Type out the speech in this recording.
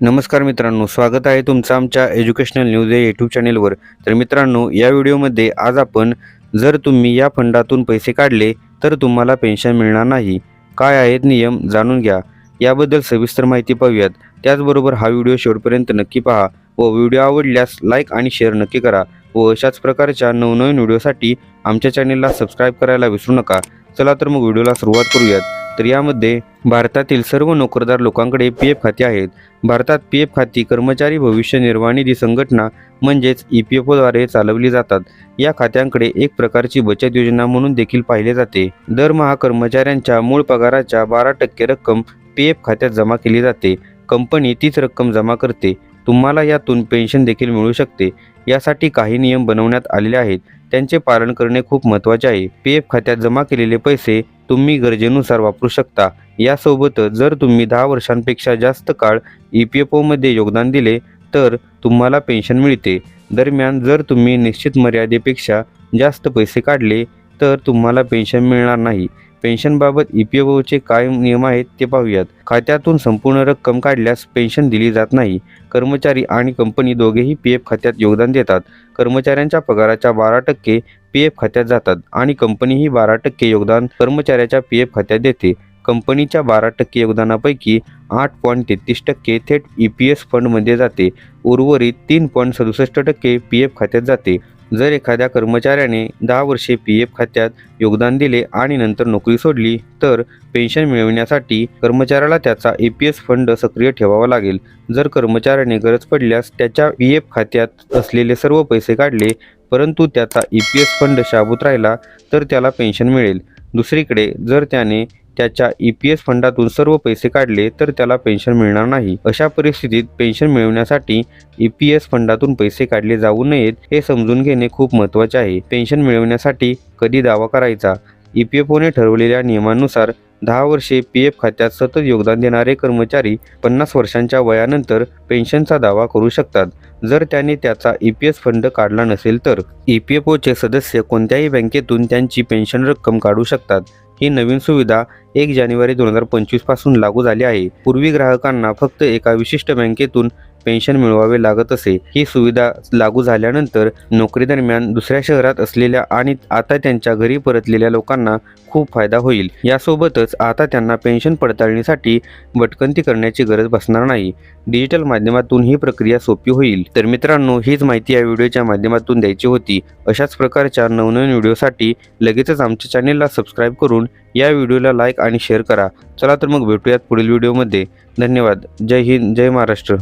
नमस्कार मित्रांनो स्वागत आहे तुमचं आमच्या एज्युकेशनल न्यूज या यूट्यूब चॅनेलवर तर मित्रांनो या व्हिडिओमध्ये आज आपण जर तुम्ही या फंडातून पैसे काढले तर तुम्हाला पेन्शन मिळणार नाही. काय आहेत नियम जाणून घ्या. याबद्दल सविस्तर माहिती पाहूयात. त्याचबरोबर हा व्हिडिओ शेवटपर्यंत नक्की पहा व व्हिडिओ आवडल्यास लाईक आणि शेअर नक्की करा व अशाच प्रकारच्या नवनवीन व्हिडिओसाठी आमच्या चॅनेलला सबस्क्राईब करायला विसरू नका. चला तर मग व्हिडिओला सुरुवात करूयात. तर यामध्ये भारतातील सर्व नोकरदार लोकांकडे पी एफ खाते आहेत. भारतात पी एफ खाती कर्मचारी भविष्य निर्वाह निधी संघटना म्हणजेच ई पी एफ ओद्वारे चालवली जातात. या खात्यांकडे एक प्रकारची बचत योजना म्हणून देखील पाहिले जाते. दरमहा कर्मचाऱ्यांच्या मूळ पगाराच्या बारा टक्के रक्कम पी एफ खात्यात जमा केली जाते. कंपनी तीच रक्कम जमा करते. तुम्हाला यातून पेन्शन देखील मिळू शकते. यासाठी काही नियम बनवण्यात आलेले आहेत. त्यांचे पालन करणे खूप महत्त्वाचे आहे. पी एफ खात्यात जमा केलेले पैसे तुम्ही गरजेनुसार वापरू शकता. यासोबतच जर तुम्ही दहा वर्षांपेक्षा जास्त काळ ई पी एफ ओमध्ये योगदान दिले तर तुम्हाला पेन्शन मिळते. दरम्यान जर तुम्ही निश्चित मर्यादेपेक्षा जास्त पैसे काढले तर तुम्हाला पेन्शन मिळणार नाही. पेन्शनबाबत ई पी एफ ओचे काय नियम आहेत ते पाहूयात. खात्यातून संपूर्ण रक्कम काढल्यास पेन्शन दिली जात नाही. कर्मचारी आणि कंपनी दोघेही पी एफ खात्यात योगदान देतात. कर्मचाऱ्यांच्या पगाराच्या बारा टक्के पी एफ खात्यात जातात आणि कंपनीही बारा टक्के योगदान कर्मचाऱ्याच्या पी एफ खात्यात देते. कंपनीच्या बारा टक्के योगदानापैकी आठ पॉईंट तेहतीस टक्के थेट ई पी एस फंडमध्ये जाते. उर्वरित तीन पॉईंट सदुसष्ट टक्के पी एफ खात्यात जाते. जर एखाद्या कर्मचाऱ्याने दहा वर्षे पी एफ खात्यात योगदान दिले आणि नंतर नोकरी सोडली तर पेन्शन मिळविण्यासाठी कर्मचाऱ्याला त्याचा ए पी एस फंड सक्रिय ठेवावा लागेल. जर कर्मचाऱ्याने गरज पडल्यास त्याच्या पी एफ खात्यात असलेले सर्व पैसे काढले परंतु त्याचा ई पी एस फंड शाबूत राहिला तर त्याला पेन्शन मिळेल. दुसरीकडे जर त्याने त्याच्या ई पी एस फंडातून सर्व पैसे काढले तर त्याला पेन्शन मिळणार नाही. अशा परिस्थितीत पेन्शन मिळवण्यासाठी ई पी एस फंडातून पैसे काढले जाऊ नयेत हे समजून घेणे खूप महत्त्वाचे आहे. पेन्शन मिळवण्यासाठी कधी दावा करायचा? ई पी एफ ओने ठरवलेल्या नियमानुसार दहा वर्षे पी एफ खात्यात सतत योगदान देणारे कर्मचारी पन्नास वर्षांच्या वयानंतर पेन्शनचा दावा करू शकतात. जर त्याने त्याचा ई पी एस फंड काढला नसेल तर ई पी एफ ओचे सदस्य कोणत्याही बँकेतून त्यांची पेन्शन रक्कम काढू शकतात. ही नवीन सुविधा एक जानेवारी दोन हजार पंचवीसपासून लागू झाली आहे. पूर्वी ग्राहकांना फक्त एका विशिष्ट बँकेतून पेन्शन मिळवावे लागत असे. ही सुविधा लागू झाल्यानंतर नोकरीदरम्यान दुसऱ्या शहरात असलेल्या आणि आता त्यांच्या घरी परतलेल्या लोकांना खूप फायदा होईल. यासोबतच आता त्यांना पेन्शन पडताळणीसाठी भटकंती करण्याची गरज बसणार नाही. डिजिटल माध्यमातून ही प्रक्रिया सोपी होईल. तर मित्रांनो हीच माहिती या व्हिडिओच्या माध्यमातून द्यायची होती. अशाच प्रकारच्या नवनवीन व्हिडिओसाठी लगेचच आमच्या चॅनेलला सबस्क्राईब करून या व्हिडिओला लाईक आणि शेअर करा. चला तर मग भेटूयात पुढील व्हिडिओमध्ये. धन्यवाद. जय हिंद जय महाराष्ट्र.